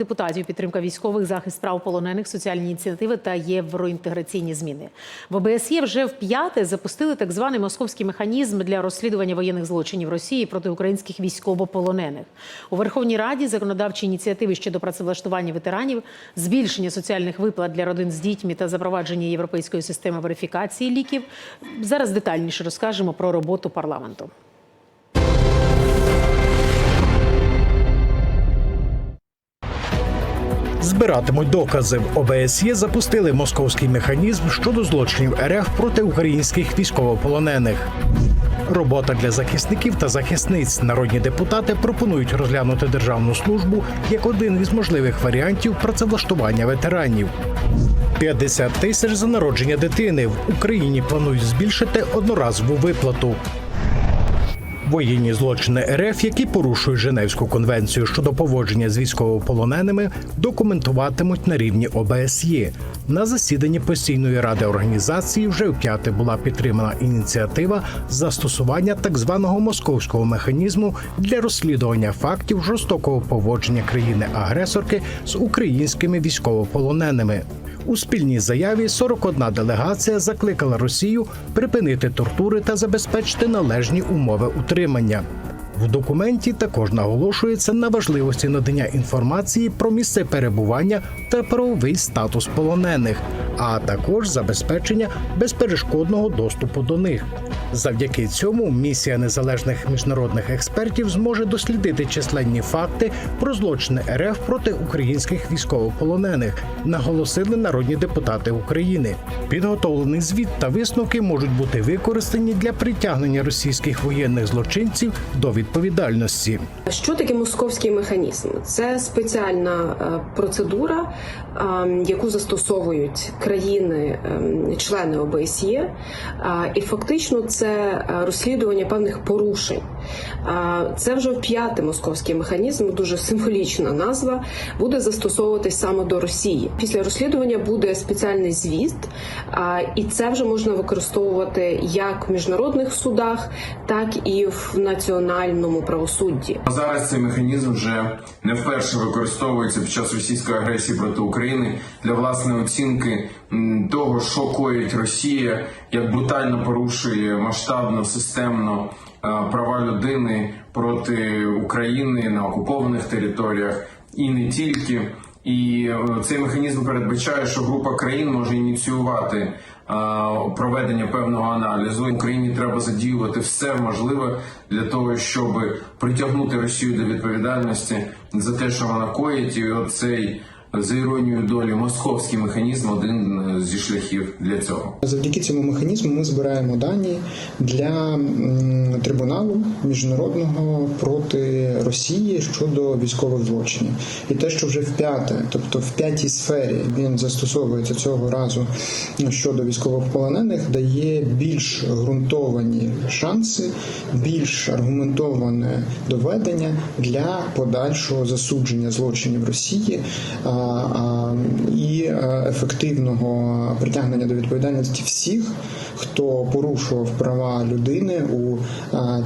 Депутатів підтримка військових, захист прав полонених, соціальні ініціативи та євроінтеграційні зміни в ОБСЄ вже вп'яте запустили так званий московський механізм для розслідування воєнних злочинів Росії проти українських військовополонених у Верховній Раді. Законодавчі ініціативи щодо працевлаштування ветеранів, збільшення соціальних виплат для родин з дітьми та запровадження європейської системи верифікації ліків. Зараз детальніше розкажемо про роботу парламенту. Збиратимуть докази. В ОБСЄ запустили московський механізм щодо злочинів РФ проти українських військовополонених. Робота для захисників та захисниць. Народні депутати пропонують розглянути державну службу як один із можливих варіантів працевлаштування ветеранів. 50 тисяч за народження дитини в Україні планують збільшити одноразову виплату. Воєнні злочини РФ, які порушують Женевську конвенцію щодо поводження з військовополоненими, документуватимуть на рівні ОБСЄ. На засіданні постійної ради організації вже вп'яте була підтримана ініціатива застосування так званого московського механізму для розслідування фактів жорстокого поводження країни-агресорки з українськими військовополоненими. У спільній заяві 41 делегація закликала Росію припинити тортури та забезпечити належні умови утримання. В документі також наголошується на важливості надання інформації про місце перебування та правовий статус полонених, а також забезпечення безперешкодного доступу до них. Завдяки цьому місія незалежних міжнародних експертів зможе дослідити численні факти про злочини РФ проти українських військовополонених, наголосили народні депутати України. Підготовлений звіт та висновки можуть бути використані для притягнення російських воєнних злочинців до відповідальності. Що таке московський механізм? Це спеціальна е, процедура, яку застосовують країни-члени ОБСЄ, е, і фактично це е, розслідування певних порушень. Це вже п'ятий московський механізм, дуже символічна назва, буде застосовуватись саме до Росії. Після розслідування буде спеціальний звіт, е, і це вже можна використовувати як в міжнародних судах, так і в національному правосудді. Зараз цей механізм вже не вперше використовується під час російської агресії проти України для власної оцінки того, що коїть Росія, як брутально порушує масштабно, системно права людини проти України на окупованих територіях і не тільки. І е, цей механізм передбачає, що група країн може ініціювати е, проведення певного аналізу. Україні треба задіювати все можливе для того, щоб притягнути Росію до відповідальності за те, що вона коїть, і оцей за іронією долі московський механізм один е, зі шляхів для цього. Завдяки цьому механізму ми збираємо дані для трибуналу міжнародного проти Росії щодо військових злочинів. І те, що вже в п'яте, тобто в п'ятій сфері він застосовується цього разу щодо військовополонених, дає більш ґрунтовані шанси, більш аргументоване доведення для подальшого засудження злочинів Росії і е, ефективного притягнення до відповідальності всіх, хто порушував права людини у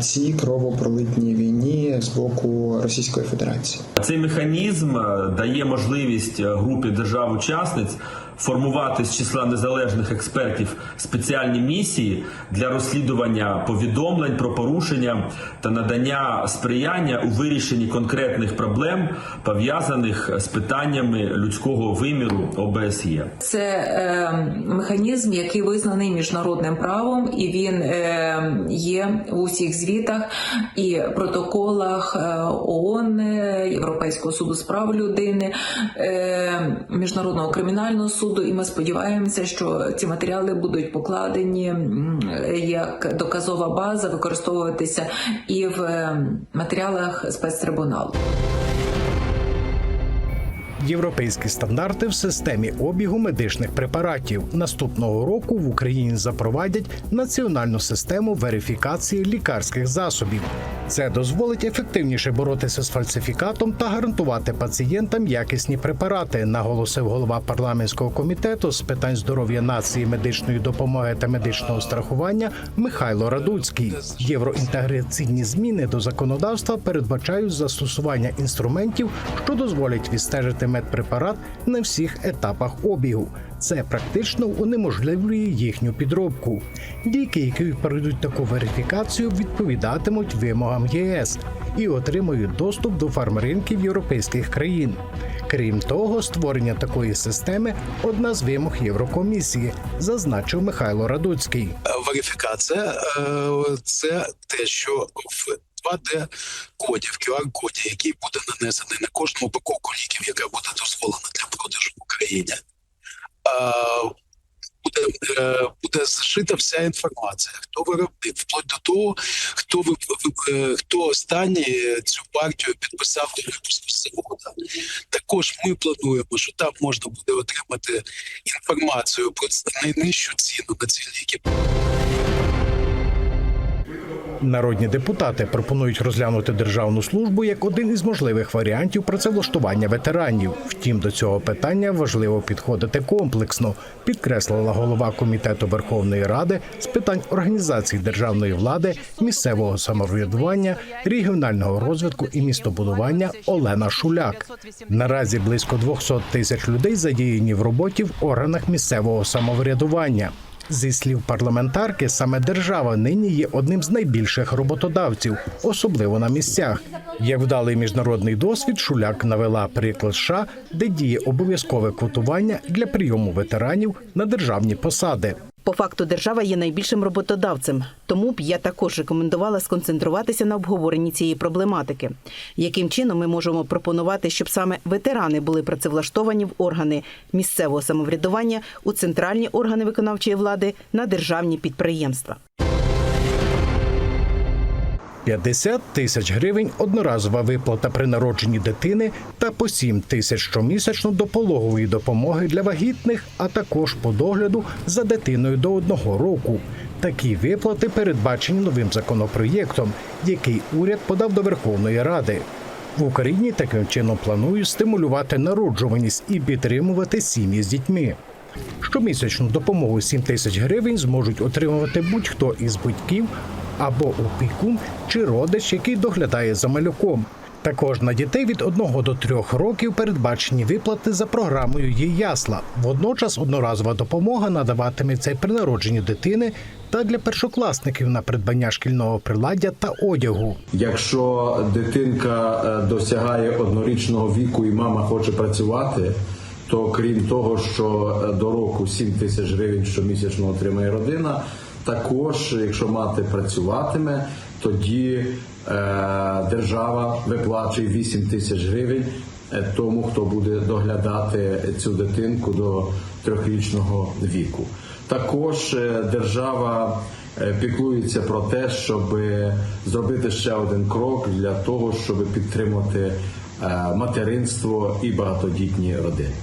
цій кровопролитній війні з боку Російської Федерації. Цей механізм е, дає можливість е, групі держав-учасниць формувати з числа незалежних експертів спеціальні місії для розслідування повідомлень про порушення та надання сприяння у вирішенні конкретних проблем пов'язаних з питаннями людського виміру ОБСЄ. Це е, механізм, який визнаний міжнародним правом, і він е, є в усіх звітах і протоколах е, ООН, Європейського суду з прав людини, е, міжнародного кримінального суду. І ми сподіваємося, що ці матеріали будуть покладені як доказова база, використовуватися і в е, матеріалах спецтрибуналу. Європейські стандарти в системі обігу медичних препаратів наступного року в Україні запровадять національну систему верифікації лікарських засобів. Це дозволить ефективніше боротися з фальсифікатом та гарантувати пацієнтам якісні препарати, наголосив голова парламентського комітету з питань здоров'я нації, медичної допомоги та медичного страхування Михайло Радуцький. Євроінтеграційні зміни до законодавства передбачають застосування інструментів, що дозволять відстежити медпрепарат на всіх етапах обігу. Це практично унеможливлює їхню підробку. Ліки, які пройдуть таку верифікацію, відповідатимуть вимогам ЄС і отримують доступ до фармринків європейських країн. Крім того, створення такої системи одна з вимог Єврокомісії, зазначив Михайло Радуцький. верифікація е, це те, що в 2D коді, в QR-коді, який буде нанесений на кожну упаковку ліків, яка буде дозволена для продажу в Україні, буде, е, буде зшита вся інформація, хто виробник, вплоть до того, хто е, хто останній цю партію підписав до випуску завода. Також ми плануємо, що там можна буде отримати інформацію про найнижчу ціну на ці ліки. Народні депутати пропонують розглянути державну службу як один із можливих варіантів працевлаштування ветеранів. Втім, до цього питання важливо підходити комплексно, підкреслила голова комітету Верховної Ради з питань організації державної влади, місцевого самоврядування, регіонального розвитку і містобудування Олена Шуляк. Наразі близько 200 тисяч людей задіяні в роботі в органах місцевого самоврядування. Зі слів парламентарки, саме держава нині є одним з найбільших роботодавців, особливо на місцях. Як вдалий міжнародний досвід, Шуляк навела приклад США, де діє обов'язкове квотування для прийому ветеранів на державні посади. По факту держава є найбільшим роботодавцем, тому б я також рекомендувала сконцентруватися на обговоренні цієї проблематики. Яким чином ми можемо пропонувати, щоб саме ветерани були працевлаштовані в органи місцевого самоврядування, у центральні органи виконавчої влади на державні підприємства? 50 тисяч гривень одноразова виплата при народженні дитини та по 7 тисяч щомісячно до пологової допомоги для вагітних, а також по догляду за дитиною до одного року. Такі виплати передбачені новим законопроєктом, який уряд подав до Верховної Ради. В Україні таким чином планують стимулювати народжуваність і підтримувати сім'ї з дітьми. Щомісячну допомогу 7 тисяч гривень зможуть отримувати будь-хто із батьків або опікун чи родич, який доглядає за малюком. Також на дітей від 1 до 3 років передбачені виплати за програмою «Є ясла». Водночас одноразова допомога надаватиметься при народженні дитини та для першокласників на придбання шкільного приладдя та одягу. Якщо дитинка е, досягає однорічного віку і мама хоче працювати, то крім того, що е, до року 7 тисяч гривень щомісячно отримає родина, також, якщо мати працюватиме, тоді е, держава виплачує 8 тисяч гривень е, тому, хто буде доглядати цю дитинку до трьохрічного віку. Також е, держава піклується про те, щоб зробити ще один крок для того, щоб підтримати материнство і багатодітні родини.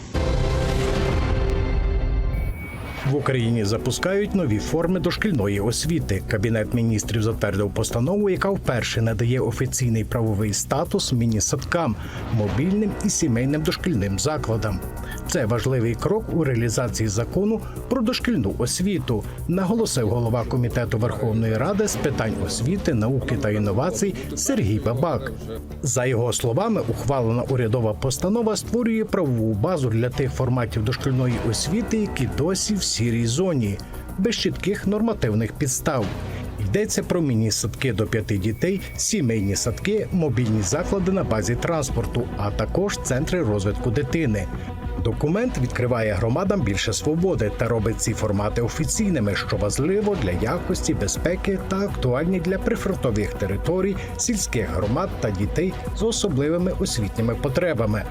В Україні запускають нові форми дошкільної освіти. Кабінет міністрів затвердив постанову, яка вперше надає офіційний правовий статус міні-садкам, мобільним і сімейним дошкільним закладам. Це важливий крок у реалізації закону про дошкільну освіту, наголосив голова комітету Верховної Ради з питань освіти, науки та інновацій Сергій Бабак. За його словами, ухвалена урядова постанова створює правову базу для тих форматів дошкільної освіти, які досі в сірій зоні, без чітких нормативних підстав. Йдеться про міні-садки до п'яти дітей, сімейні садки, мобільні заклади на базі транспорту, а також центри розвитку дитини. Документ відкриває громадам більше свободи та робить ці формати офіційними, що важливо для якості, безпеки та актуальні для прифронтових територій, сільських громад та дітей з особливими освітніми потребами.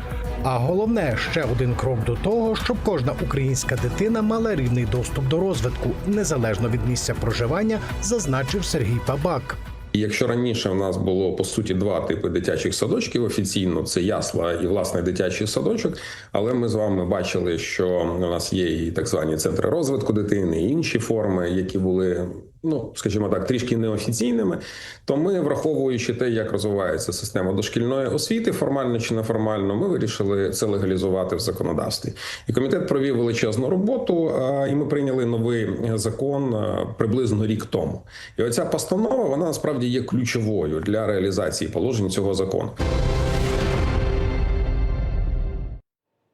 А головне ще один крок до того, щоб кожна українська дитина мала рівний доступ до розвитку, незалежно від місця проживання, зазначив Сергій Бабак. І Якщо раніше в нас було по суті два типи дитячих садочків офіційно, це ясла і власний дитячий садочок. Але ми з вами бачили, що у нас є і так звані центри розвитку дитини, і інші форми, які були ну скажімо так, трішки неофіційними, то ми, враховуючи те, як розвивається система дошкільної освіти, формально чи неформально, ми вирішили це легалізувати в законодавстві. І комітет провів величезну роботу, і ми прийняли новий закон приблизно рік тому. І оця постанова вона насправді є ключовою для реалізації положень цього закону.